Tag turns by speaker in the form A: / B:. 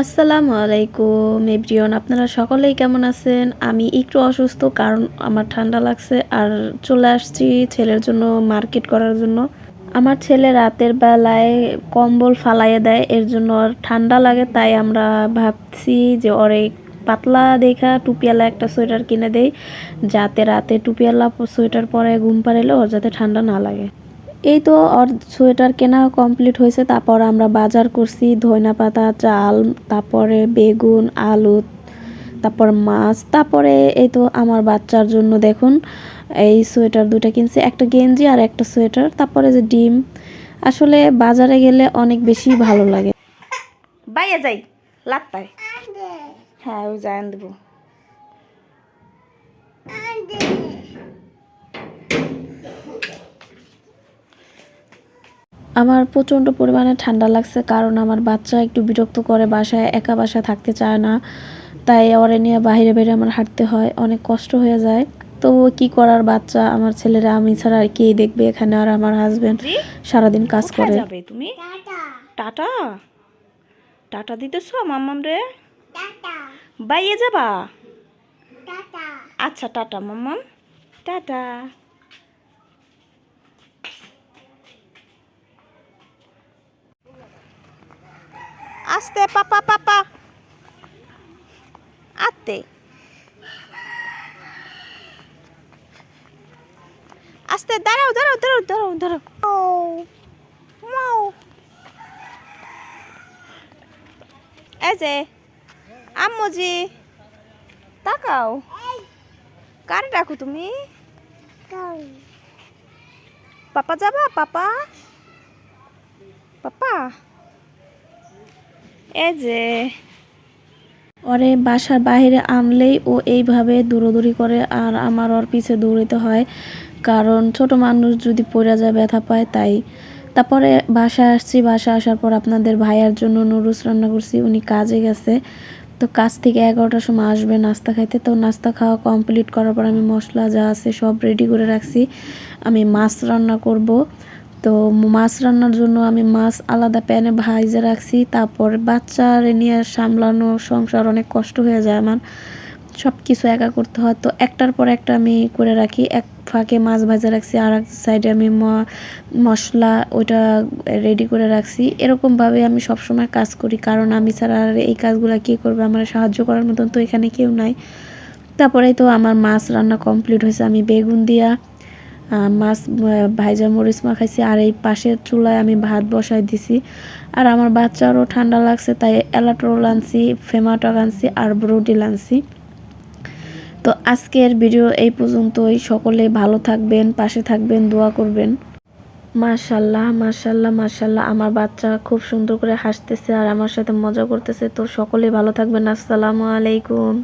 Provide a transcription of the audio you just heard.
A: আসসালামু আলাইকুম এভরিওন আপনারা সকলেই কেমন আছেন? আমি একটু অসুস্থ কারণ আমার ঠান্ডা লাগছে আর চলে আসছি ছেলের জন্য মার্কেট করার জন্য। আমার ছেলে রাতের বেলায় কম্বল ফালাইয়ে দেয়, এর জন্য ঠান্ডা লাগে, তাই আমরা ভাবছি যে এই পাতলা দেখা টুপিয়ালা একটা সোয়েটার কিনে দেই, যাতে রাতে টুপিয়ালা সোয়েটার পরে ঘুম পাড়ালে ওর যাতে ঠান্ডা না লাগে। এই তো ওর সোয়েটার কেনা কমপ্লিট হয়েছে তারপর আমরা বাজার করছি ধইনা পাতা চাল তারপরে বেগুন আলু তারপর মাছ তারপরে এই তো আমার বাচ্চার জন্য দেখুন এই সোয়েটার দুটা কিনছি একটা গেঞ্জি আর একটা সোয়েটার তারপরে যে ডিম আসলে বাজারে গেলে অনেক বেশি ভালো লাগে। বাইরে যাই লাত্তায়। হ্যাঁ ওই যাই দেবো। আমার প্রচণ্ড পরিমাণে ঠান্ডা লাগছে কারণ আমার বাচ্চা একটু বিরক্ত করে বাসায় একা বাসায় থাকতে চায় না। তাই ওরে নিয়ে বাইরে বাইরে আমার হাঁটতে হয় অনেক কষ্ট হয়ে যায়। তো কি করার বাচ্চা? আমার ছেলেরা আমি ছাড়া আর কে দেখবে এখানে? আর আমার হাজবেন্ড সারাদিন কাজ করে।
B: যাবে তুমি? টাটা। টাটা? দিতেছ মাম্মাম রে? বাইয়ে যাবা? আচ্ছা টাটা মাম্মাম। টাটা। আস্তে পাপা পাপা আতে আস্তে। দাঁড়াও দাঁড়াও দাঁড়াও দাঁড়াও দাঁড়াও। মাও এই যে আম্মুজি তাকাও। কারে ডাকো তুমি? পাপা যাবা? পাপা? পাপা? যে।
A: ওরে বাসার বাইরে আনলেই ও এইভাবে দৌড়োদৌড়ি করে আর আমার ওর পিছে দৌড়াতে হয়। কারণ ছোট মানুষ যদি পড়ে যায়, ব্যথা পায়, তাই। তারপরে বাসায় আসছি বাসা আসার পর আপনাদের ভাইয়ার জন্য নুডলস রান্না করছি, উনি কাজে গেছে। তো কাজ থেকে এগারোটার সময় আসবে নাস্তা খাইতে। তো নাস্তা খাওয়া কমপ্লিট করার পর আমি মশলা যা আছে সব রেডি করে রাখছি। আমি মাছ রান্না করব। তো মাছ রান্নার জন্য আমি মাছ আলাদা প্যানে ভাইজে রাখছি। তারপর বাচ্চার নিয়ে সামলানো সংসার অনেক কষ্ট হয়ে যায় আমার। সব কিছু একা করতে হয়। তো একটার পর একটা আমি করে রাখি। এক ফাঁকে মাছ ভাজা রাখছি আর এক সাইডে আমি মশলা ওইটা রেডি করে রাখছি। এরকমভাবে আমি সবসময় কাজ করি। কারণ আমি ছাড়া আর এই কাজগুলো কী করবে? আমার সাহায্য করার মতন তো এখানে কেউ নাই। তারপরে তো আমার মাছ রান্না কমপ্লিট হয়েছে। আমি বেগুন দিয়া মাছ আহ, ভাইজা মরিচ মাখাইছি আর এই পাশের চুলায় আমি ভাত বসাই দিছি। আর আমার বাচ্চারও ঠান্ডা লাগছে তাই এলাট্রোল আনছি ফেমাটক আনছি আর ব্রোডিল আনছি তো আজকের ভিডিও এই পর্যন্তই। সকলে ভালো থাকবেন পাশে থাকবেন দোয়া করবেন। মাশাল্লাহ মাশাল্লাহ মাশাল্লাহ। আমার বাচ্চা খুব সুন্দর করে হাসতেছে আর আমার সাথে মজা করতেছে। তো সকলে ভালো থাকবেন। আসসালামু আলাইকুম।